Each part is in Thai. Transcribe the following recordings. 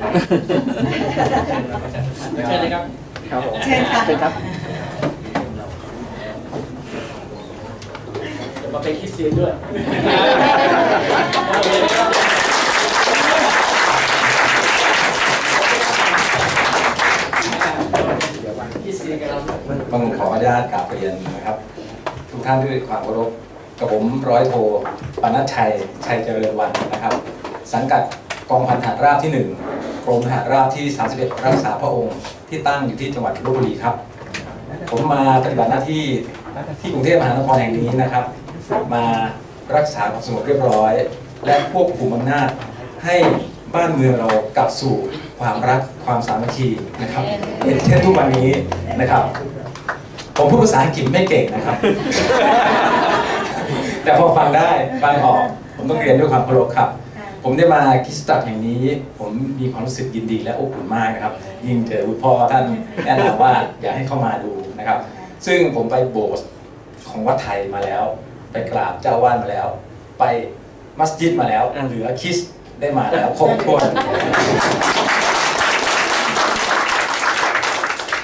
เชิญเลยครับครับผมเชิญค่ะเชิญครับเดี๋ยวมาเป็นคริสเตียนด้วยคริสเตียนกับเราด้วยต้องขออนุญาตกราบเรียนนะครับ ทุกท่านด้วยความเคารพกับผมร้อยโทปนัชชัย ชัยเจริญวันนะครับ สังกัดกองพันทหารราบที่1 กรมหารราบที่ 31 รักษาพระองค์ที่ตั้งอยู่ที่จังหวัดลบบุรีครับ ผมมาปฏิบัติหน้าที่ที่กรุงเทพมหานครแห่งนี้นะครับ มารักษาความสงบเรียบร้อย และควบคุมอำนาจให้บ้านเมืองเรากลับสู่ความรักความสามัคคีนะครับเช่นทุกวันนี้นะครับ ผมพูดภาษาอังกฤษไม่เก่งนะครับ แต่พอฟังได้ฟังออก ผมต้องเรียนด้วยความเคารพครับ ผมได้มาคริสตจักรแห่งนี้ ผมมีความรู้สึกยินดีและอบอุ่นมากนะครับ ยิ่งเจอคุณพ่อท่านแนะนำว่าอยากให้เข้ามาดูนะครับ ซึ่งผมไปโบสถ์ของวัดไทยมาแล้ว ไปกราบเจ้าวาดมาแล้ว ไปมัสยิดมาแล้ว เหลือคริสต์ได้มาแล้วครบถ้วน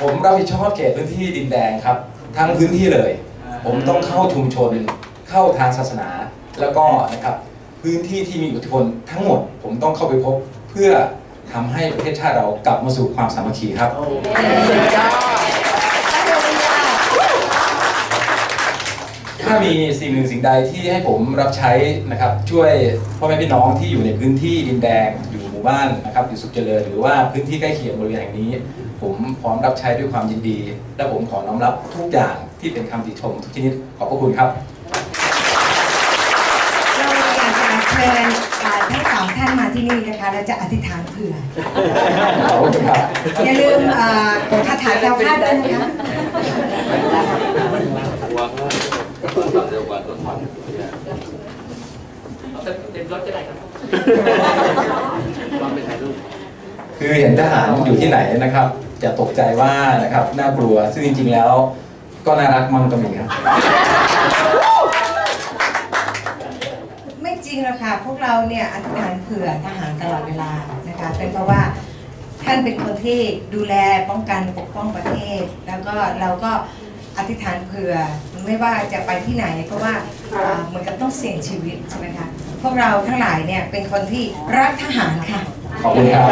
ผมรับผิดชอบเขตพื้นที่ดินแดงครับ ทั้งพื้นที่เลย ผมต้องเข้าชุมชนเข้าทางศาสนาแล้วก็นะครับ พื้นที่ที่มีอิทธิพลทั้งหมดผมต้องเข้าไปพบเพื่อทำให้ประเทศชาติเรากลับมาสู่ความสามัคคีครับ ถ้ามีสิ่งหนึ่งสิ่งใดที่ให้ผมรับใช้นะครับ ช่วยพ่อแม่พี่น้องที่อยู่ในพื้นที่ดินแดงอยู่หมู่บ้านนะครับอยู่สุขเจริญหรือว่าพื้นที่ใกล้เคียงบริเวณแห่งนี้ ผมพร้อมรับใช้ด้วยความยินดี และผมขอน้อมรับทุกอย่างที่เป็นคำติชมทุกชนิดขอบพระคุณครับ ท่านมาที่นี่นะคะเราจะอธิษฐานเผื่อขอบคุณครับอย่าลืมอ่าคาถาแก้วคาดด้วยนะคะเอาเต็มเต็มรถก็ได้ครับคือเห็นทหารอยู่ที่ไหนนะครับจะตกใจว่านะครับน่ากลัวซึ่งจริง ๆ แล้ว ก็น่ารักมั่งก็มีครับ พวกเราเนี่ยอธิษฐานเผื่อทหารตลอดเวลานะคะเป็นเพราะว่าท่านเป็นคนที่ดูแลป้องกันปกป้องประเทศ แล้วก็เราก็อธิษฐานเผื่อไม่ว่าจะไปที่ไหน เพราะว่าอ่าเหมือนกับต้องเสี่ยงชีวิตใช่ไหมคะพวกเราทั้งหลายเนี่ยเป็นคนที่รักทหารค่ะขอบคุณครับ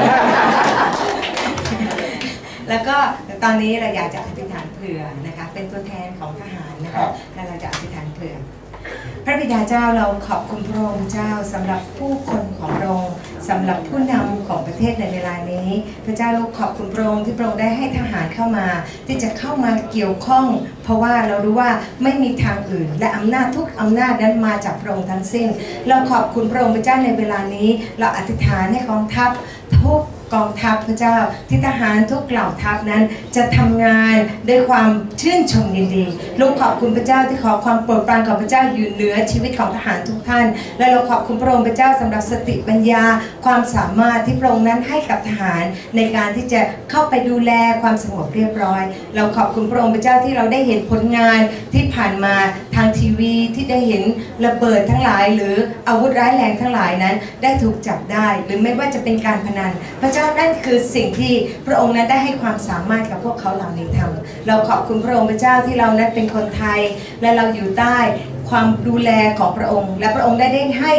แล้วก็ตอนนี้เราอยากจะอธิษฐานเผื่อนะคะเป็นตัวแทนของทหารนะครัคะบแล้วเราจะอธิษฐานเผื่อ พระบิดาเจ้าเราขอบคุณพระองค์เจ้าสำหรับผู้คนของพระองค์สำหรับผู้นำของประเทศในเวลานี้ พระเจ้าเราขอบคุณพระองค์ที่พระองค์ได้ให้ทหารเข้ามา ที่จะเข้ามาเกี่ยวข้อง เพราะว่าเรารู้ว่าไม่มีทางอื่น และอำนาจทุกอำนาจนั้นมาจากพระองค์ทั้งสิ้น เราขอบคุณพระองค์พระเจ้าในเวลานี้ เราอธิษฐานให้กองทัพ กองทัพพระเจ้าที่ทหารทุกเหล่าทัพนั้น จะทำงานด้วยความชื่นชมยินดีลูกขอบคุณพระเจ้าที่ขอความโปรดปรานของพระเจ้าอยู่เหนือชีวิตของทหารทุกท่าน และเราขอบคุณพระองค์พระเจ้าสำหรับสติปัญญา ความสามารถที่พระองค์นั้นให้กับทหารในการที่จะเข้าไปดูแลความสงบเรียบร้อย เราขอบคุณพระองค์พระเจ้าที่เราได้เห็นผลงานที่ผ่านมาทางทีวีที่ได้เห็นระเบิดทั้งหลาย หรืออาวุธร้ายแรงทั้งหลายนั้น ได้ถูกจับได้ หรือไม่ว่าจะเป็นการพนันพระเจ้านั่นคือสิ่งที่พระองค์นั้นได้ให้ความสามารถกับพวกเขาเหล่านี้ทำเราขอบคุณพระองค์พระเจ้าที่เรานั้นเป็นคนไทย และเราอยู่ใต้ความดูแลของพระองค์ และพระองค์ได้ได้ให้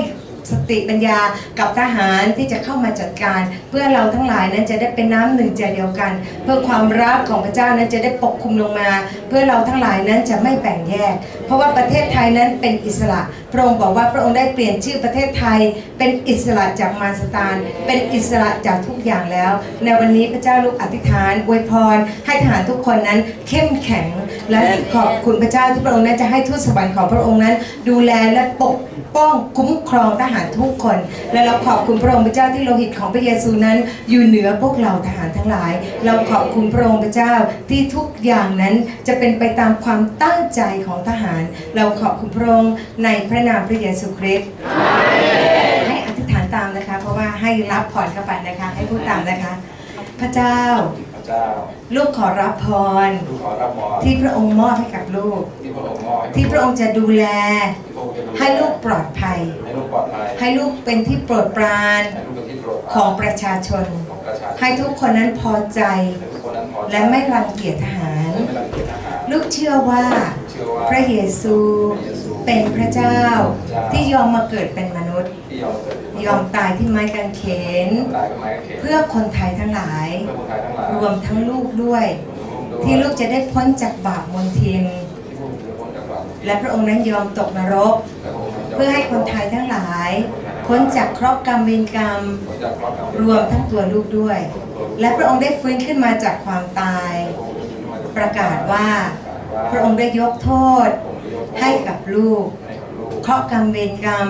สติปัญญากับทหารที่จะเข้ามาจัดการ เพื่อเราทั้งหลายนั้นจะได้เป็นน้ำหนึ่งใจเดียวกัน เพื่อความรักของพระเจ้านั้นจะได้ปกคลุมลงมา เพื่อเราทั้งหลายนั้นจะไม่แบ่งแยก เพราะว่าประเทศไทยนั้นเป็นอิสระ พระองค์บอกว่าพระองค์ได้เปลี่ยนชื่อประเทศไทย เป็นอิสระจากมารสตานเป็นอิสระจากทุกอย่างแล้ว ในวันนี้พระเจ้าลูกอธิษฐานอวยพร ให้ทหารทุกคนนั้นเข้มแข็งและขอบคุณพระเจ้าที่พระองค์นั้นจะให้ทูตสวรรค์ของพระองค์นั้น ดูแลและปก ป้องคุ้มครองทหารทุกคน และเราขอบคุณพระองค์พระเจ้าที่โลหิตของพระเยซูนั้น อยู่เหนือพวกเราทหารทั้งหลาย เราขอบคุณพระองค์พระเจ้าที่ทุกอย่างนั้นจะเป็นไปตามความตั้งใจของทหาร เราขอบคุณพระองค์ในพระนามพระเยซูคริสต์ให้อธิษฐานตามนะคะ เพราะว่าให้รับผ่อนเข้าไปนะคะ ให้พูดตามนะคะ พระเจ้า เจ้า ลูกขอรับพร ลูกขอรับหมอที่พระองค์มอบให้กับลูก ที่พระองค์มอบให้ที่พระองค์จะดูแลที่พระองค์จะดูแให้ลูกปลอดภัย ให้ลูกปลอดภัย ให้ลูกเป็นที่โปรดปรานให้ลูกเป็นที่โปรดปรานของประชาชนของประชาชนให้ทุกคนนั้นพอใจให้ทุกคนนั้นพอใจ และไม่รังเกียจทหารและไม่รังเกียจทหารลูกเชื่อว่าเชื่อว่า พระเยซูเป็นพระเจ้าที่ยอมมาเกิดเป็นมนุษย์ที่ ยอมเกิดเป็นยอมตายที่ไม้กางเขนตายก็ไม่เข็นเพื่อคนไทยทั้งหลายเพื่อคนไทยทั้งหลาย รวมทั้งลูกด้วยรวมทั้งที่ลูกจะได้พ้นจากบาปมนทินที่พระองค์จะพ้นจากบาปและพระองค์นั้นยอมตกนรกและพระองค์นั้นจะเพื่อให้คนไทยทั้งหลาย พ้นจากเคราะห์กรรมเวรกรรมพ้นจากเคราะห์กรรม รวมทั้งตัวลูกด้วย และพระองค์ได้ฟื้นขึ้นมาจากความตาย ประกาศว่า พระองค์ได้ยกโทษให้กับลูกให้กับลูก เคราะห์กรรมเวรกรรม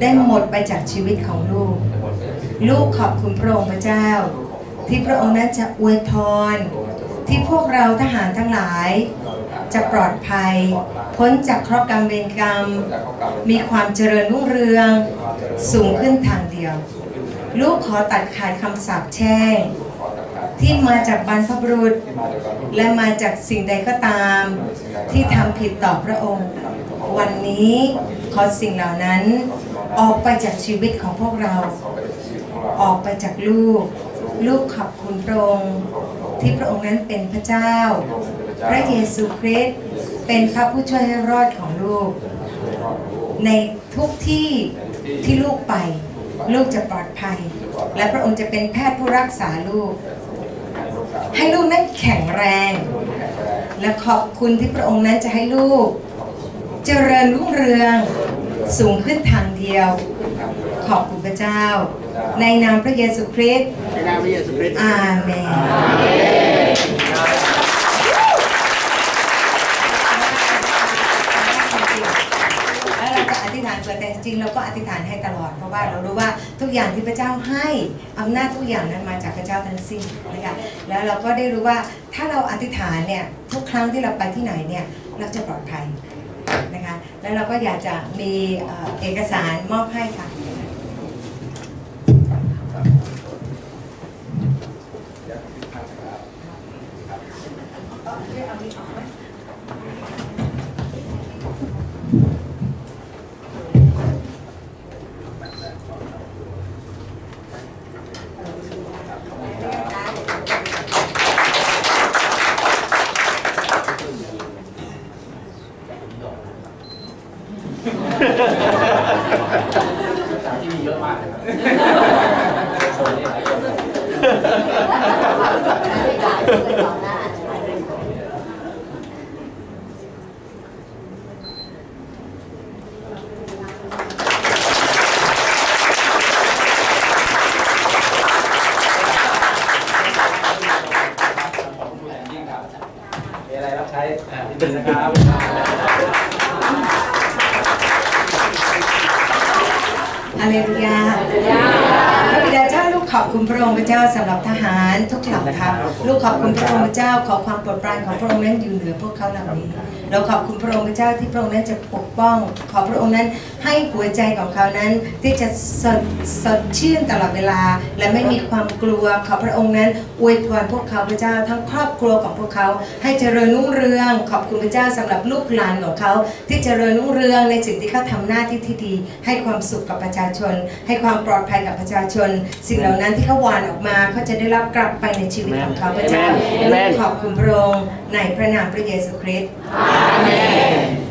ได้หมดไปจากชีวิตของลูกให้หมดไปจากชีวิตลูกขอบคุณพระองค์พระเจ้า ที่พระองค์นั้นจะอวยพร ที่พวกเราทหารทั้งหลาย จะปลอดภัย พ้นจากเคราะห์กรรมเวรกรรมจากเคราะห์กรรมมีความเจริญรุ่งเรือง สูงขึ้นทางเดียว ลูกขอตัดขาดคำสาปแช่งขอตัดขาดที่มาจากบรรพบุรุษที่มาจากการพูดและมาจากสิ่งใดก็ตาม ที่ทำผิดต่อพระองค์ วันนี้ ขอสิ่งเหล่านั้น ออกไปจากชีวิตของพวกเราอองเรา ออกไปจากลูก ลูกขอบคุณพระองค์ที่พระองค์นั้นเป็นพระเจ้า พระเยซูคริสต์เป็นพระผู้ช่วยให้รอดของลูก ในทุกที่ที่ลูกไป ลูกจะปลอดภัย และพระองค์จะเป็นแพทย์ผู้รักษาลูก ให้ลูกนั้นแข็งแรง และขอบคุณที่พระองค์นั้นจะให้ลูก เจริญรุ่งเรืองสูงขึ้นทางเดียว ขอบคุณพระเจ้า ในนามพระเยซูคริสต์ในนามพระเยซูคริสต์อาเมนแล้วเราก็อธิษฐานเปิดแต่จริงๆเราก็อธิษฐานให้ตลอดเพราะว่าเรารู้ว่าทุกอย่างที่พระเจ้าให้อำนาจทุกอย่างนั้นมาจากพระเจ้าทั้งสิ้นนะคะแล้วเราก็ได้รู้ว่าถ้าเราอธิษฐานเนี่ยทุกครั้งที่เราไปที่ไหนเนี่ยเราจะปลอดภัย นะคะแล้วเราก็อยากจะมีเอกสารมอบให้ค่ะ ที่มีเยอะมากเลยครับโซนนี้หลายคนยิ่งครับมีอะไรรับใช้อ่านิดนึงนะครับ อาเล ลูยาพระบิดาเจ้าลูกขอบคุณพระองค์พระเจ้าสำหรับทหารทุกเหล่าทัพลูกขอบคุณพระองค์พระเจ้าขอความโปรดปรานของพระองค์นั้นอยู่เหนือพวกเขาเหล่านี้ เราขอบคุณพระองค์พระเจ้าที่พระองค์นั้นจะปกป้อง ขอพระองค์นั้นให้หัวใจของเขานั้นที่จะสดสดชื่นตลอดเวลา และไม่มีความกลัว ขอพระองค์นั้นอวยพรพวกเขาพระเจ้าทั้งครอบครัวของพวกเขา ให้เจริญรุ่งเรือง ขอบคุณพระเจ้าสำหรับลูกหลานของเขา ที่เจริญรุ่งเรืองในสิ่งที่เขาทำหน้าที่ที่ดี ให้ความสุขกับประชาชน ให้ความปลอดภัยกับประชาชน สิ่งเหล่านั้นที่เขาหวานออกมาเขาจะได้รับกลับไปในชีวิตของเขาพระเจ้าลูกขอบคุณพระองค์ในพระนามพระเยซูคริสต์อาเมน